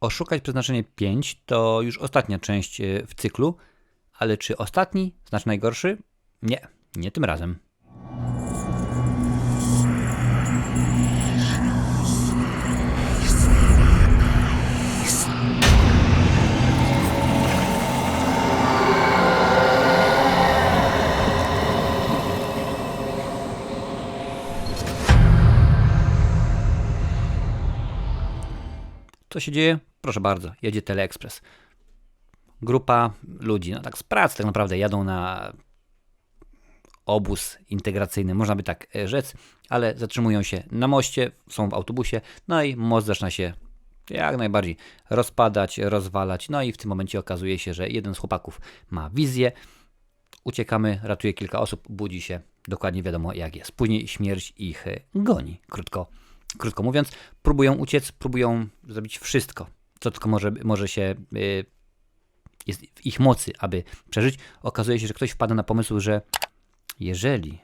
Oszukać przeznaczenie 5 to już ostatnia część e, w cyklu, ale czy ostatni, znaczy najgorszy? Nie, nie tym razem. Co się dzieje? Proszę bardzo, jedzie Teleexpress. Grupa ludzi, no tak z pracy tak naprawdę jadą na obóz integracyjny, można by tak e, rzec, ale zatrzymują się na moście, są w autobusie, no i most zaczyna się jak najbardziej rozpadać, rozwalać, no i w tym momencie okazuje się, że jeden z chłopaków ma wizję, uciekamy, ratuje kilka osób, budzi się, dokładnie wiadomo jak jest. Później śmierć ich e, goni, krótko, krótko mówiąc, próbują uciec, próbują zrobić wszystko, co tylko może, może się y, jest w ich mocy, aby przeżyć. Okazuje się, że ktoś wpada na pomysł, że jeżeli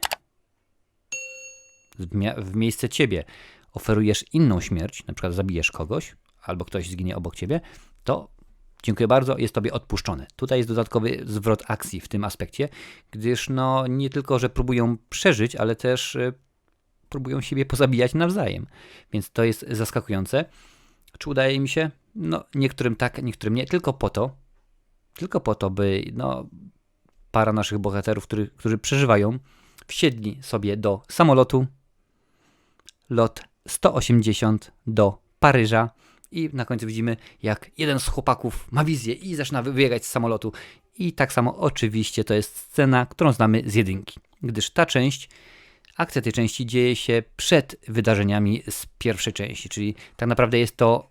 w miejsce ciebie oferujesz inną śmierć, na przykład zabijesz kogoś, albo ktoś zginie obok ciebie, to dziękuję bardzo, jest tobie odpuszczone. Tutaj jest dodatkowy zwrot akcji w tym aspekcie, gdyż no nie tylko, że próbują przeżyć, ale też y, próbują siebie pozabijać nawzajem. Więc to jest zaskakujące. Czy udaje mi się? No, niektórym tak, niektórym nie. Tylko po to, tylko po to, by no, para naszych bohaterów, który, którzy przeżywają, wsiedli sobie do samolotu, lot 180 do Paryża i na końcu widzimy, jak jeden z chłopaków ma wizję i zaczyna wybiegać z samolotu. I tak samo oczywiście to jest scena, którą znamy z jedynki, gdyż ta część Akcja tej części dzieje się przed wydarzeniami z pierwszej części, czyli tak naprawdę jest to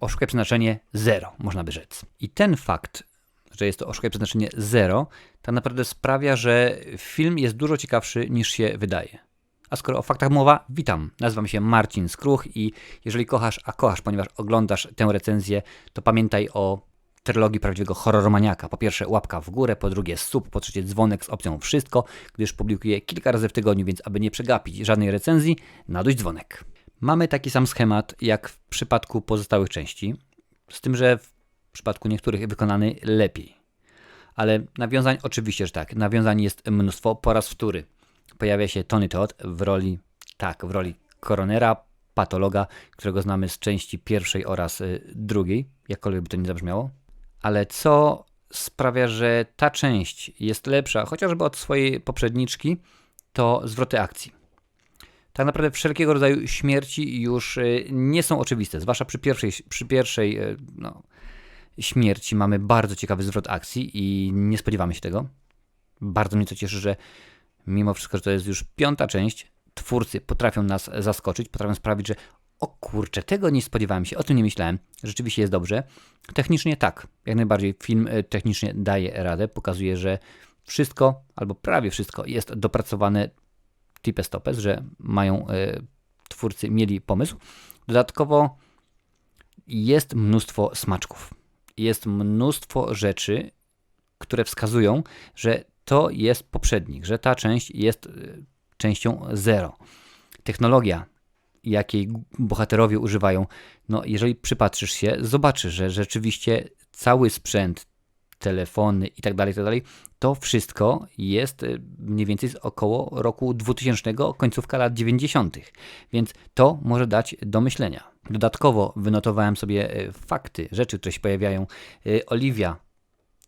oszukaj przeznaczenie 0, można by rzec. I ten fakt, że jest to oszukaj przeznaczenie 0, tak naprawdę sprawia, że film jest dużo ciekawszy niż się wydaje. A skoro o faktach mowa, witam. Nazywam się Marcin Skruch i jeżeli kochasz, a kochasz, ponieważ oglądasz tę recenzję, to pamiętaj o trylogii prawdziwego horroromaniaka. Po pierwsze łapka w górę, po drugie sub, po trzecie dzwonek z opcją wszystko, gdyż publikuję kilka razy w tygodniu, więc aby nie przegapić żadnej recenzji, naduj dzwonek. Mamy taki sam schemat jak w przypadku pozostałych części, z tym, że w przypadku niektórych wykonany lepiej. Ale nawiązań oczywiście, że tak. Nawiązań jest mnóstwo. Po raz wtóry pojawia się Tony Todd w roli, tak, w roli koronera, patologa, którego znamy z części pierwszej oraz y, drugiej, jakkolwiek by to nie zabrzmiało ale co sprawia, że ta część jest lepsza, chociażby od swojej poprzedniczki, to zwroty akcji. Tak naprawdę wszelkiego rodzaju śmierci już y, nie są oczywiste, zwłaszcza przy pierwszej, przy pierwszej y, no, śmierci mamy bardzo ciekawy zwrot akcji i nie spodziewamy się tego. Bardzo mnie to cieszy, że mimo wszystko, że to jest już piąta część, twórcy potrafią nas zaskoczyć, potrafią sprawić, że o kurczę, tego nie spodziewałem się, o tym nie myślałem. Rzeczywiście jest dobrze. Technicznie tak, jak najbardziej film e, technicznie daje radę, pokazuje, że wszystko, albo prawie wszystko jest dopracowane types topes, że mają y, twórcy mieli pomysł. Dodatkowo jest mnóstwo smaczków. Jest mnóstwo rzeczy, które wskazują, że to jest poprzednik, że ta część jest y, częścią zero. Technologia jakiej bohaterowie używają. No, jeżeli przypatrzysz się, zobaczysz, że rzeczywiście cały sprzęt, telefony i tak dalej, tak dalej, to wszystko jest y, mniej więcej z około roku 2000, końcówka lat 90. Więc to może dać do myślenia. Dodatkowo wynotowałem sobie y, fakty, rzeczy, które się pojawiają. Y, Olivia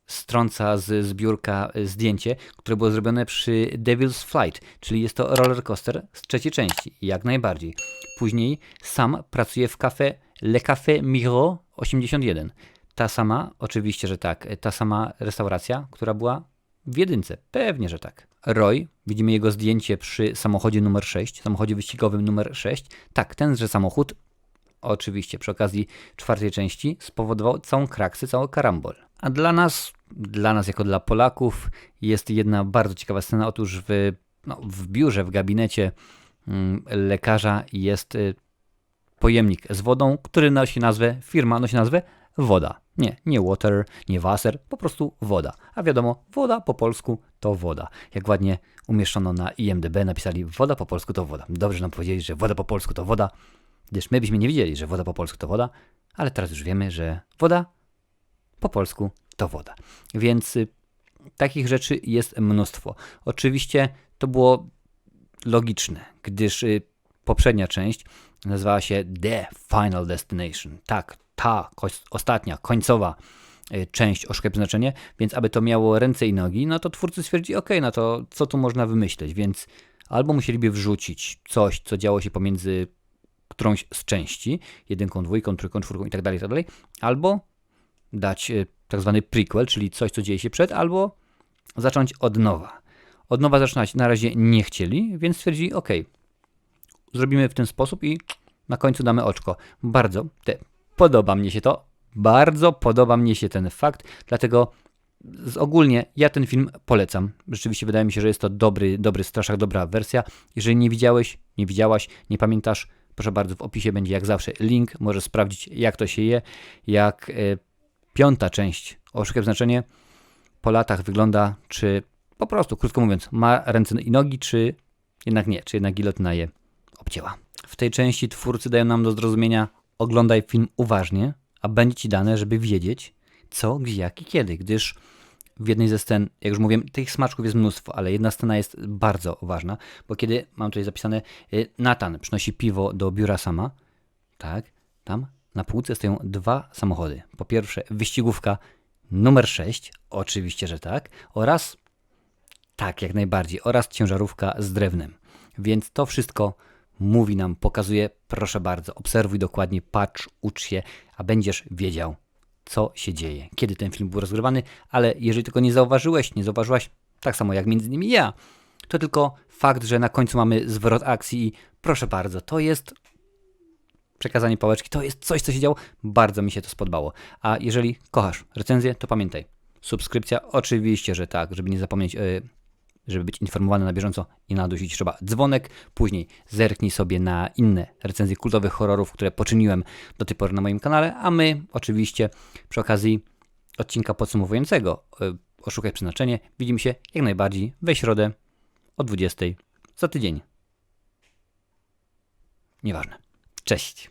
strąca z zbiórka zdjęcie, które było zrobione przy Devil's Flight, czyli jest to roller coaster z trzeciej części, jak najbardziej. Później sam pracuje w kafe Le Café Miro 81. Ta sama, oczywiście, że tak, ta sama restauracja, która była w jedynce. Pewnie, że tak. Roy, widzimy jego zdjęcie przy samochodzie numer 6, samochodzie wyścigowym numer 6. Tak, tenże samochód, oczywiście przy okazji czwartej części, spowodował całą kraksę, cały karambol. A dla nas, dla nas jako dla Polaków, jest jedna bardzo ciekawa scena. Otóż w, no, w biurze, w gabinecie mm, lekarza jest y, pojemnik z wodą, który nosi nazwę, firma nosi nazwę woda. Nie, nie water, nie waser, po prostu woda. A wiadomo, woda po polsku to woda. Jak ładnie umieszczono na IMDB, napisali woda po polsku to woda. Dobrze nam powiedzieli, że woda po polsku to woda, gdyż my byśmy nie wiedzieli, że woda po polsku to woda, ale teraz już wiemy, że woda po polsku to woda. Więc y, takich rzeczy jest mnóstwo. Oczywiście to było logiczne, gdyż y, poprzednia część nazywała się The Final Destination. Tak, ta ostatnia, końcowa y, część o znaczenie, więc aby to miało ręce i nogi, no to twórcy stwierdzili, ok, no to co tu można wymyśleć, więc albo musieliby wrzucić coś, co działo się pomiędzy którąś z części, jedynką, dwójką, trójką, czwórką i tak dalej, tak dalej, albo dać y, tak zwany prequel, czyli coś, co dzieje się przed, albo zacząć od nowa. Od nowa zaczynać na razie nie chcieli, więc stwierdzili, ok, zrobimy w ten sposób i na końcu damy oczko. Bardzo te, podoba mnie się to, bardzo podoba mnie się ten fakt, dlatego ogólnie ja ten film polecam. Rzeczywiście wydaje mi się, że jest to dobry, dobry straszak, dobra wersja. Jeżeli nie widziałeś, nie widziałaś, nie pamiętasz, proszę bardzo, w opisie będzie jak zawsze link, możesz sprawdzić jak to się je, jak e, piąta część Oszukaj znaczenie po latach wygląda, czy po prostu, krótko mówiąc, ma ręce i nogi, czy jednak nie, czy jednak gilotyna je obcięła. W tej części twórcy dają nam do zrozumienia, oglądaj film uważnie, a będzie ci dane, żeby wiedzieć, co, gdzie, jak i kiedy, gdyż w jednej ze scen, jak już mówiłem, tych smaczków jest mnóstwo, ale jedna scena jest bardzo ważna, bo kiedy, mam tutaj zapisane, y, Nathan przynosi piwo do biura sama, tak, tam na półce stoją dwa samochody. Po pierwsze wyścigówka numer 6, oczywiście, że tak, oraz, tak, jak najbardziej, oraz ciężarówka z drewnem. Więc to wszystko mówi nam, pokazuje, proszę bardzo, obserwuj dokładnie, patrz, ucz się, a będziesz wiedział, co się dzieje, kiedy ten film był rozgrywany, ale jeżeli tylko nie zauważyłeś, nie zauważyłaś, tak samo jak między innymi ja, to tylko fakt, że na końcu mamy zwrot akcji i proszę bardzo, to jest przekazanie pałeczki, to jest coś, co się działo, bardzo mi się to spodobało. A jeżeli kochasz recenzję, to pamiętaj, subskrypcja, oczywiście, że tak, żeby nie zapomnieć, yy, żeby być informowany na bieżąco i nadusić trzeba dzwonek. Później zerknij sobie na inne recenzje kultowych horrorów, które poczyniłem do tej pory na moim kanale, a my oczywiście przy okazji odcinka podsumowującego yy, Oszukaj Przeznaczenie widzimy się jak najbardziej we środę o 20 za tydzień. Nieważne. Cześć.